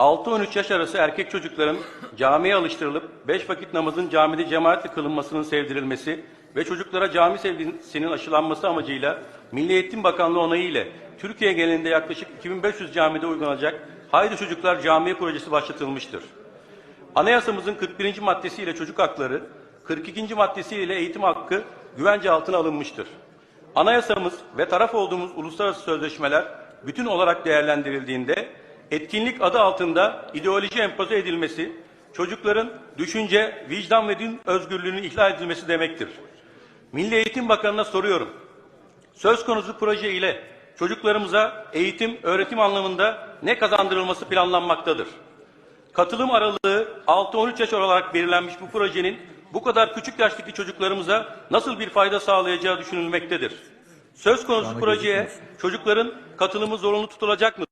6-13 yaş arası erkek çocukların camiye alıştırılıp 5 vakit namazın camide cemaatle kılınmasının sevdirilmesi ve çocuklara cami sevgisinin aşılanması amacıyla Milli Eğitim Bakanlığı onayı ile Türkiye genelinde yaklaşık 2500 camide uygulanacak Haydi Çocuklar Camii projesi başlatılmıştır. Anayasamızın 41. maddesiyle çocuk hakları, 42. maddesiyle eğitim hakkı güvence altına alınmıştır. Anayasamız ve taraf olduğumuz uluslararası sözleşmeler bütün olarak değerlendirildiğinde etkinlik adı altında ideoloji empoze edilmesi, çocukların düşünce, vicdan ve din özgürlüğünün ihlal edilmesi demektir. Milli Eğitim Bakanı'na soruyorum. Söz konusu proje ile çocuklarımıza eğitim, öğretim anlamında ne kazandırılması planlanmaktadır? Katılım aralığı 6-13 yaş olarak belirlenmiş bu projenin bu kadar küçük yaştaki çocuklarımıza nasıl bir fayda sağlayacağı düşünülmektedir. Söz konusu projeye çocukların katılımı zorunlu tutulacak mı?